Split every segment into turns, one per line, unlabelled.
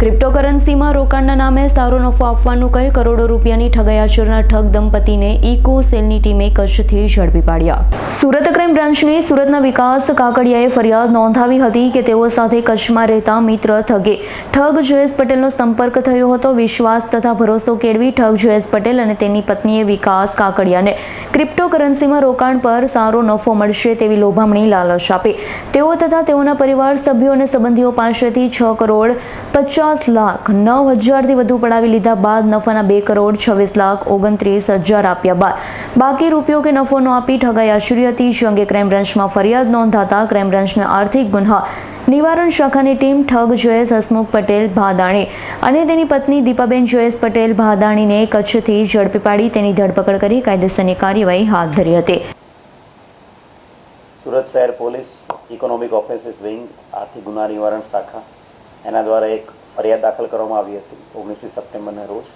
ક્રિપ્ટોકરન્સીમાં રોકાણના નામે સારો નફો આપવાનું કહી કરોડો રૂપિયાની ઠગાયાચોરના ઠગ દંપતીને ઇકો સેલની ટીમે કચ્છથી ઝડપી પાડ્યા. સુરત ક્રાઇમ બ્રાન્ચની સુરતના વિકાસ કાકડિયાએ ફરિયાદ નોંધાવી હતી કે તેઓ સાથે કચ્છમાં રહેતા મિત્ર ઠગે. ઠગ જયેશ પટેલનો સંપર્ક થયો હતો. વિશ્વાસ તથા ભરોસો કેળવી ઠગ જયેશ પટેલ અને તેની પત્નીએ વિકાસ કાકડિયાને ક્રિપ્ટોકરન્સીમાં રોકાણ પર સારો નફો મળશે તેવી લોભામણી લાલચ આપે. તેઓ તથા તેઓના પરિવાર, સભ્યો અને સંબંધીઓ પાસેથી છ કરોડ પચાસ લાખ નવ હજારથી વધુ પડાવી લીધા બાદ નફાના બે કરોડ છવ્વીસ લાખ ઓગણત્રીસ હજાર આપ્યા બાદ. બાકી રૂપિયો કે નફો ન આપી ઠગાઈ આશરી હતી. જે અંગે ક્રાઇમ બ્રાન્ચમાં ફરિયાદ નોંધાતા ક્રાઇમ બ્રાન્ચના આર્થિક ગુન્હા નિવારણ શાખાની ટીમ ઠગ જયેશ હસમુખ પટેલ ભાદાણી અને તેની પત્ની દીપાબેન જયેશ પટેલ ભાદાણીને કચ્છથી ઝડપી પાડી તેની ધરપકડ કરી કાયદેસરની કાર્યવાહી હાથ ધરી હતી.
સુરત શહેર પોલીસ ઇકોનોમિક ઓફિસિસ વિંગ આર્થિક ગુના નિવારણ શાખા એના દ્વારા એક ફરિયાદ દાખલ કરવામાં આવી હતી ઓગણીસમી સપ્ટેમ્બરના રોજ.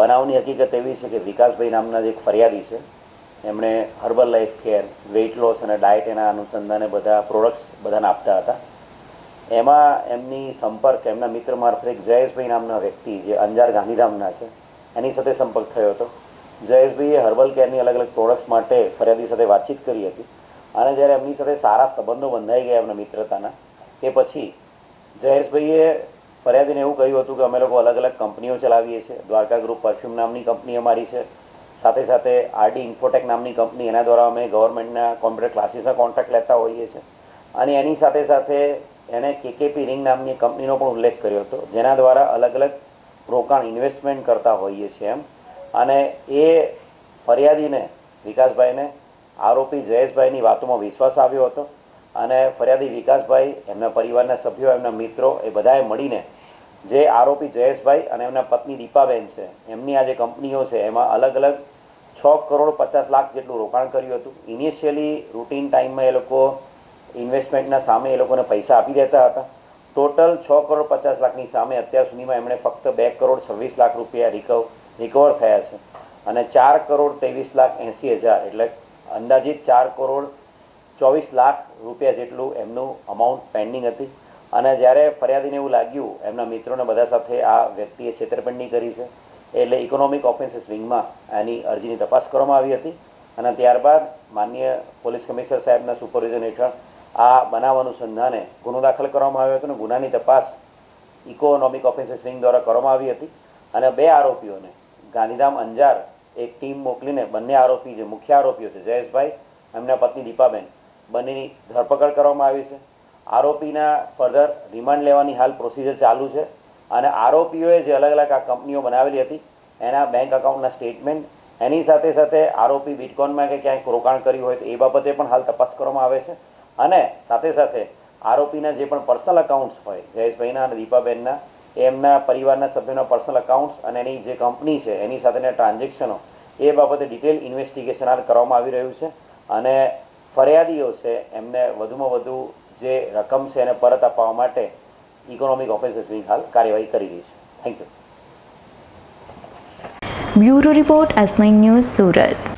બનાવની હકીકત એવી છે કે વિકાસભાઈ નામના જે એક ફરિયાદી છે. એમણે herbal life care, weight loss અને ડાયટ એના અનુસંધાને બધા પ્રોડક્ટ્સ બધાને આપતા હતા. એમાં એમની સંપર્ક, એમના મિત્ર મારફતે એક જયેશભાઈ નામના વ્યક્તિ જે અંજાર ગાંધીધામના છે, એની સાથે સંપર્ક થયો હતો. જયેશભાઈએ હર્બલ કેરની અલગ અલગ પ્રોડક્ટ્સ માટે ફરિયાદી સાથે વાતચીત કરી હતી અને જ્યારે એમની સાથે સારા સંબંધો બંધાઈ ગયા એમના મિત્રતાના, તે પછી જયેશભાઈએ ફરિયાદીને એવું કહ્યું હતું કે અમે લોકો અલગ અલગ કંપનીઓ ચલાવીએ છીએ. દ્વારકા ગ્રુપ પરફ્યુમ નામની કંપની અમારી છે. સાથે સાથે આરડી ઇન્ફોટેક નામની કંપની, એના દ્વારા અમે ગવર્મેન્ટના કોમ્પ્યુટર ક્લાસીસના કોન્ટ્રાક્ટ લેતા હોઈએ છીએ. અને એની સાથે સાથે એણે કેકેપી રિંગ નામની કંપનીનો પણ ઉલ્લેખ કર્યો હતો, જેના દ્વારા અલગ અલગ રોકાણ ઇન્વેસ્ટમેન્ટ કરતા હોઈએ છીએ એમ. અને એ ફરિયાદીને, વિકાસભાઈને, આરોપી જયેશભાઈની વાતોમાં વિશ્વાસ આવ્યો હતો. અને ફરિયાદી વિકાસભાઈ, એમના પરિવારના સભ્યો, એમના મિત્રો, એ બધાએ મળીને જે આરોપી જયેશભાઈ અને એમના પત્ની દીપાબેન છે, એમની આ જે કંપનીઓ છે, એમાં અલગ અલગ છ કરોડ પચાસ લાખ જેટલું રોકાણ કર્યું હતું. ઇનિશિયલી રૂટીન ટાઈમમાં એ લોકો ઇન્વેસ્ટમેન્ટના સામે એ લોકોને પૈસા આપી દેતા હતા. ટોટલ છ કરોડ પચાસ લાખની સામે અત્યાર સુધીમાં એમણે ફક્ત બે કરોડ છવ્વીસ લાખ રૂપિયા રિકવ રિકવર થયા છે. અને ચાર કરોડ ત્રેવીસ લાખ એંસી હજાર, એટલે અંદાજિત ચાર કરોડ ચોવીસ લાખ રૂપિયા જેટલું એમનું અમાઉન્ટ પેન્ડિંગ હતી. અને જ્યારે ફરિયાદીને એવું લાગ્યું, એમના મિત્રોને બધા સાથે આ વ્યક્તિએ છેતરપિંડી કરી છે, એટલે ઇકોનોમિક ઓફેન્સીસ વિંગમાં એની અરજીની તપાસ કરવામાં આવી હતી. અને ત્યારબાદ માન્ય પોલીસ કમિશનર સાહેબના સુપરવિઝન હેઠળ આ બનાવ અનુસંધાને ગુનો દાખલ કરવામાં આવ્યો હતો અને ગુનાની તપાસ ઇકોનોમિક ઓફેન્સીસ વિંગ દ્વારા કરવામાં આવી હતી. અને બે આરોપીઓને, ગાંધીધામ અંજાર એક ટીમ મોકલીને બંને આરોપી જે મુખ્ય આરોપીઓ છે, જયેશભાઈ, એમના પત્ની દીપાબેન, બંનેની ધરપકડ કરવામાં આવી છે. આરોપીના ફર્ધર રિમાન્ડ લેવાની હાલ પ્રોસિજર ચાલુ છે અને આરોપીઓએ જે અલગ અલગ આ કંપનીઓ બનાવેલી હતી, એના બેંક અકાઉન્ટના સ્ટેટમેન્ટ એની સાથે સાથે આરોપી બિટકોઇનમાં કે ક્યાંક રોકાણ કર્યું હોય તો એ બાબતે પણ હાલ તપાસ કરવામાં આવે છે. અને સાથે સાથે આરોપીના જે પણ પર્સનલ અકાઉન્ટ્સ હોય, જયેશભાઈના અને દીપાબેનના, એમના પરિવારના સભ્યોના પર્સનલ અકાઉન્ટ્સ અને એની જે કંપની છે, એની સાથેના ટ્રાન્ઝેક્શનો એ બાબતે ડિટેલ ઇન્વેસ્ટિગેશન હાલ કરવામાં આવી રહ્યું છે. અને ફરિયાદીઓ છે, એમને વધુમાં વધુ જે રકમ છે, એને પરત અપાવવા માટે ઇકોનોમિક ઓફિસર્સની હાલ કાર્યવાહી કરી રહી છે. Thank you
bureau report S news Surat.